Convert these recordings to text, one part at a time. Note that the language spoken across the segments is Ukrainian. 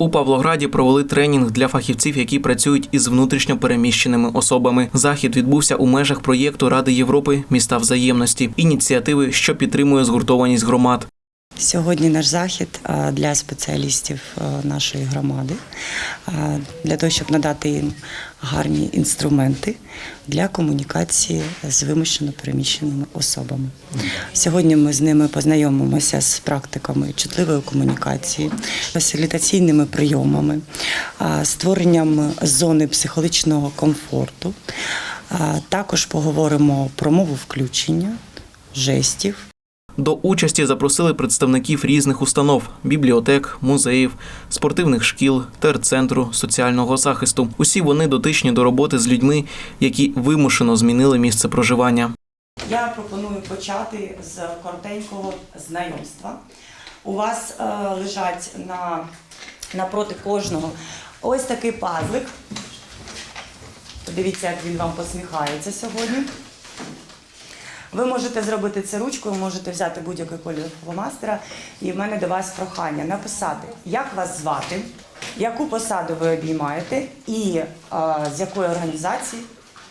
У Павлограді провели тренінг для фахівців, які працюють із внутрішньо переміщеними особами. Захід відбувся у межах проєкту Ради Європи Міста взаємності, ініціативи, що підтримує згуртованість громад. Сьогодні наш захід для спеціалістів нашої громади, для того, щоб надати їм гарні інструменти для комунікації з вимушено переміщеними особами. Сьогодні ми з ними познайомимося з практиками чутливої комунікації, фасилітаційними прийомами, створенням зони психологічного комфорту. Також поговоримо про мову включення, жестів. До участі запросили представників різних установ: бібліотек, музеїв, спортивних шкіл, терцентру, соціального захисту. Усі вони дотичні до роботи з людьми, які вимушено змінили місце проживання. Я пропоную почати з коротенького знайомства. У вас е, лежать на, напроти кожного ось такий пазлик. Подивіться, як він вам посміхається сьогодні. Ви можете зробити це ручкою, можете взяти будь-який кольор фломастера. І в мене до вас прохання написати, як вас звати, яку посаду ви обіймаєте і е, з якої організації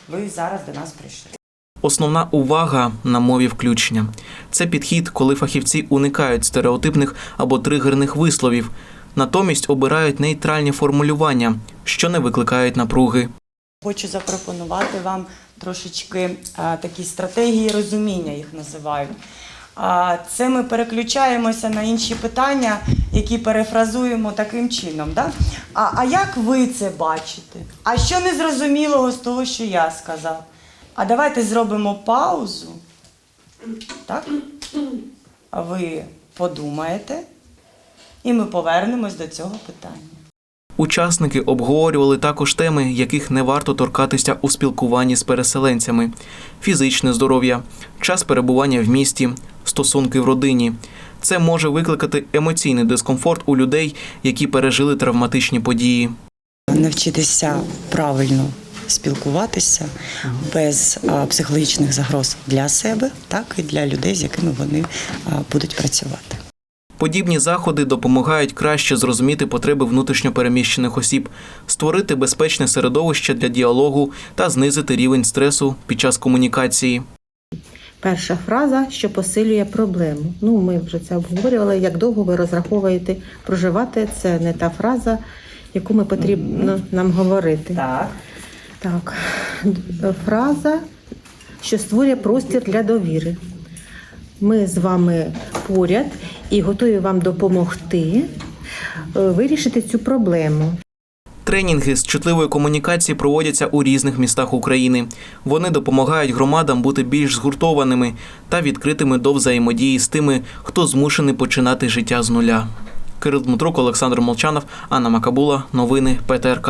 ви зараз до нас прийшли. Основна увага на мові включення. Це підхід, коли фахівці уникають стереотипних або тригерних висловів, натомість обирають нейтральні формулювання, що не викликають напруги. Хочу запропонувати вам трошечки а, такі стратегії розуміння, їх називають. Це ми переключаємося на інші питання, які перефразуємо таким чином. Да? А, а як ви це бачите? А що незрозумілого з того, що я сказав? А давайте зробимо паузу. Так? Ви подумаєте, і ми повернемось до цього питання. Учасники обговорювали також теми, яких не варто торкатися у спілкуванні з переселенцями: фізичне здоров'я, час перебування в місті, стосунки в родині. Це може викликати емоційний дискомфорт у людей, які пережили травматичні події. навчитися правильно спілкуватися без психологічних загроз для себе, так і для людей, з якими вони будуть працювати. Подібні заходи допомагають краще зрозуміти потреби внутрішньопереміщених осіб, створити безпечне середовище для діалогу та знизити рівень стресу під час комунікації. Перша фраза, що посилює проблему. Ну, ми вже це обговорювали. Як довго ви розраховуєте проживати? Це не та фраза, яку ми потрібно нам говорити. Так. Так, фраза, що створює простір для довіри. Ми з вами поряд і готові вам допомогти е, вирішити цю проблему. Тренінги з чутливої комунікації проводяться у різних містах України. Вони допомагають громадам бути більш згуртованими та відкритими до взаємодії з тими, хто змушений починати життя з нуля. Кирил Дмитрук, Олександр Молчанов, Анна Макабула. Новини ПТРК.